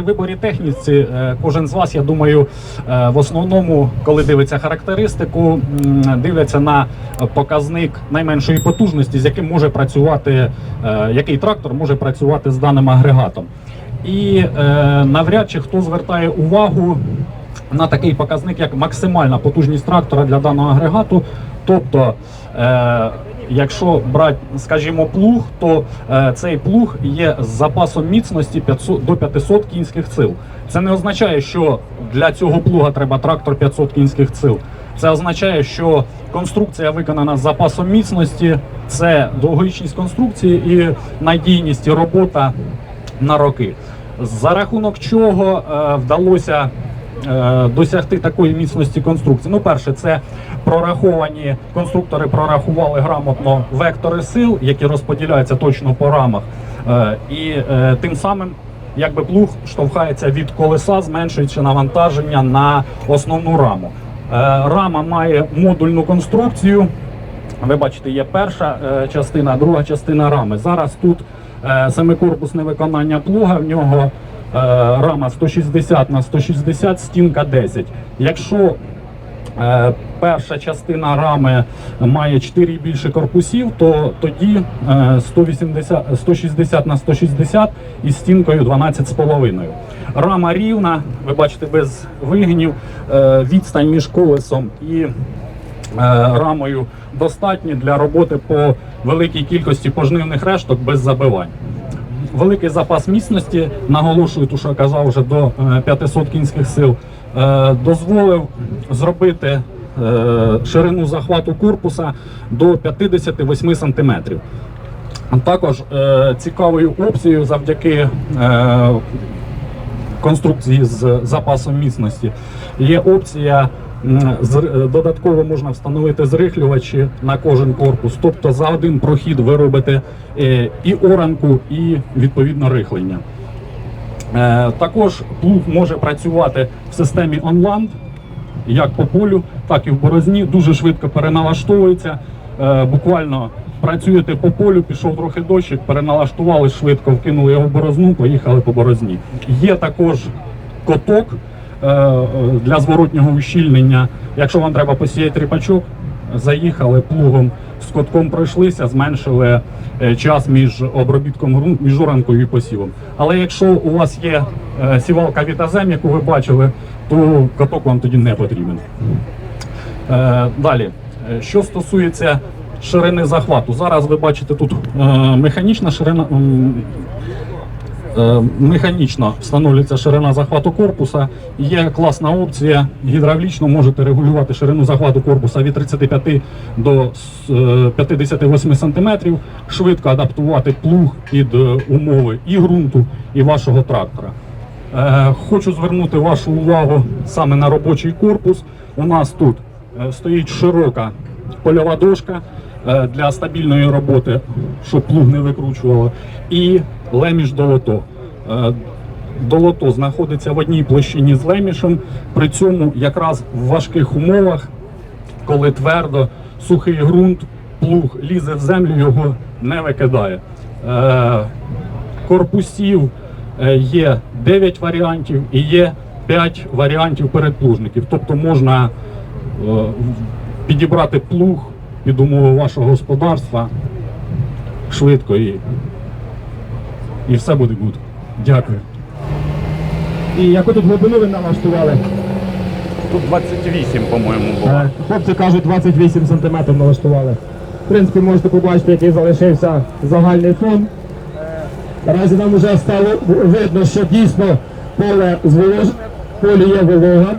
При виборі техніці е, кожен з вас, я думаю, е, в основному, коли дивиться характеристику, дивляться на показник найменшої потужності, з яким може працювати, е, який трактор може працювати з даним агрегатом. І навряд чи хто звертає увагу на такий показник, як максимальна потужність трактора для даного агрегату. Тобто, якщо брати, скажімо, плуг, то е, цей плуг є з запасом міцності 500, до 500 кінських сил. Це не означає, що для цього плуга треба трактор 500 кінських сил. Це означає, що конструкція виконана з запасом міцності, це довговічність конструкції і надійність і робота на роки. За рахунок чого е, вдалося досягти такої міцності конструкції. Ну, перше, це прораховані конструктори прорахували грамотно вектори сил, які розподіляються точно по рамах, Е, і е, тим самим. Якби плуг штовхається від колеса, зменшуючи навантаження на основну раму. Е, Рама має модульну конструкцію. Ви бачите, є перша е, частина, друга частина рами. Зараз тут е, семикорпусне виконання плуга. В нього е, рама 160 на 160, стінка 10. Якщо е, перша частина рами має 4 і більше корпусів, то тоді е, 180, 160 на 160 із стінкою 12,5. Рама рівна, ви бачите, без вигинів, е, відстань між колесом і е, рамою достатні для роботи по великій кількості пожнивних решток без забивань. Великий запас міцності, наголошую, ту, що я казав вже до е, 500 кінських сил, е, дозволив зробити е, ширину захвату корпуса до 58 см. Також е, цікавою опцією завдяки е, конструкції з запасом міцності. Є опція додатково можна встановити зрихлювачі на кожен корпус. Тобто за один прохід ви робите е, і оранку, і відповідно рихлення. Е, Також плуг може працювати в системі онлайн, як по полю, так і в борозні. Дуже швидко переналаштовується. Е, Буквально працюєте по полю, пішов трохи дощик, переналаштували швидко, вкинули його в борозну, поїхали по борозні. Є також коток е, е, для зворотнього ущільнення. Якщо вам треба посіяти ріпачок, заїхали плугом з котком пройшлися, зменшили е, час між обробітком між оранкою і посівом. Але якщо у вас є е, сівалка вітазем, яку ви бачили, то каток вам тоді не потрібен. Е, Далі, Е, що стосується ширини захвату, зараз ви бачите тут е, механічна ширина. Е, Механічно встановлюється ширина захвату корпуса. Є класна опція. Гідравлічно можете регулювати ширину захвату корпуса від 35 до е, 58 см, швидко адаптувати плуг під е, умови і ґрунту, і вашого трактора. Е, Хочу звернути вашу увагу саме на робочий корпус. У нас тут е, стоїть широка польова дошка е, для стабільної роботи, щоб плуг не викручувало, і леміш долото. Е, Долото знаходиться в одній площині з лемішем, при цьому якраз в важких умовах, коли твердо, сухий ґрунт, плуг лізе в землю, його не викидає. Е, корпусів е, є 9 варіантів і є 5 варіантів передплужників. Тобто можна підібрати плуг під умови вашого господарства швидко і, і все буде good. Дякую. І яку тут глибину ви налаштували? Тут 28, по-моєму, було. Е, Хлопці кажуть, 28 см налаштували. В принципі, можете побачити, який залишився загальний фон. Наразі нам вже стало видно, що дійсно поле зволожене, в полі є волога.